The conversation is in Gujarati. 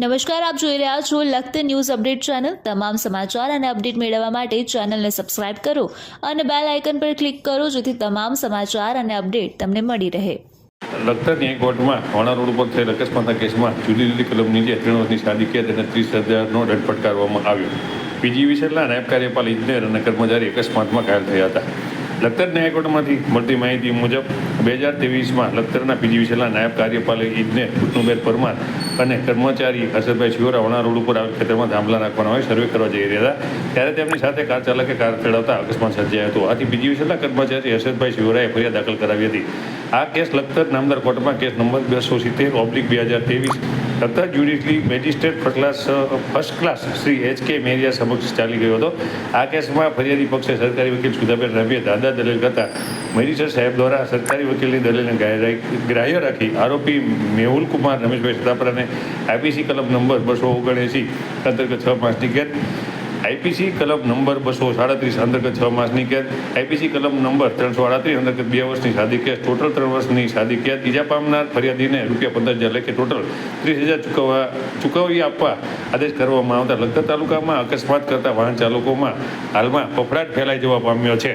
નમસ્કાર, આપ જોઈ રહ્યા છો લખત ન્યૂઝ અપડેટ ચેનલ. તમામ સમાચાર અને અપડેટ મેળવવા માટે ચેનલને સબસ્ક્રાઇબ કરો અને બેલ આઇકન પર ક્લિક કરો જેથી તમામ સમાચાર અને અપડેટ તમને મળી રહે. લખતર ન્યાય કોર્ટમાં હોણા રોડ ઉપર થયેલ અકસ્માતના કેસમાં જુદી જુદી કલમની જે ત્રણ વર્ષની સાદી કેદ અને ત્રીસ હજારનો દંડ ફટકારવામાં આવ્યો. પીજી વિશેષના નાયબ કાર્યપાલ ઇજનેર અને કર્મચારી અકસ્માતમાં ઘાયલ થયા હતા. લખતર ન્યાય કોર્ટમાંથી મળતી માહિતી મુજબ, બે હજાર ત્રેવીસમાં લખતરના પીજી વિશેષના નાયબ કાર્યપાલ ઇજનેર વિષ્ણુબેન પરમાર અને કર્મચારી હર્ષદભાઈ શિવરા વણા રોડ ઉપર આવેલ ખેતરમાં થાંભલા નાખવાના હોય, સર્વે કરવા જઈ રહ્યા હતા. ત્યારે તેમની સાથે કાર ચાલકે કાર ચડાવતા અકસ્માત સર્જાયો હતો. આથી બીજી વિશેષના કર્મચારી હર્ષદભાઈ શિવરાએ ફરિયાદ દાખલ કરાવી હતી. આ કેસ લખતર નામદાર કોર્ટમાં કેસ નંબર બસો સિત્તેર ઓબ્લિક બે હજાર ત્રેવીસ Lakhtar judiciary magistrate class first class Shri H K Meriya સમક્ષ ચાલી ગયો હતો. આ કેસમાં ફરિયાદી પક્ષે સરકારી વકીલ સુધાબેન રમીએ દાદા દલીલ કરતા મેજિસ્ટ્રેટ સાહેબ દ્વારા સરકારી વકીલની દલીલને ગ્રાહ્ય- રાખી આરોપી મેહુલ કુમાર રમેશભાઈ સતાપરાને આઈપીસી કલમ નંબર બસો ઓગણએંસી અંતર્ગત છ પાંચની કેદ. આઈપીસી કલમ નંબર બસો સાડત્રીસ, અંતર્ગત છ માસની કેદ. આઈપીસી કલમ નંબર ત્રણસો આડત્રીસ, અંતર્ગત બે વર્ષની સાદી કેદ. ટોટલ ત્રણ વર્ષની સાદી કેદ. ઈજા પામનાર ફરિયાદીને રૂપિયા પંદર હજાર લેખે ટોટલ ત્રીસ હજાર ચૂકવવા ચૂકવી આપવા આદેશ કરવામાં આવતા લખતર તાલુકામાં અકસ્માત કરતા વાહન ચાલકોમાં હાલમાં ફફડાટ ફેલાઈ જવા પામ્યો છે.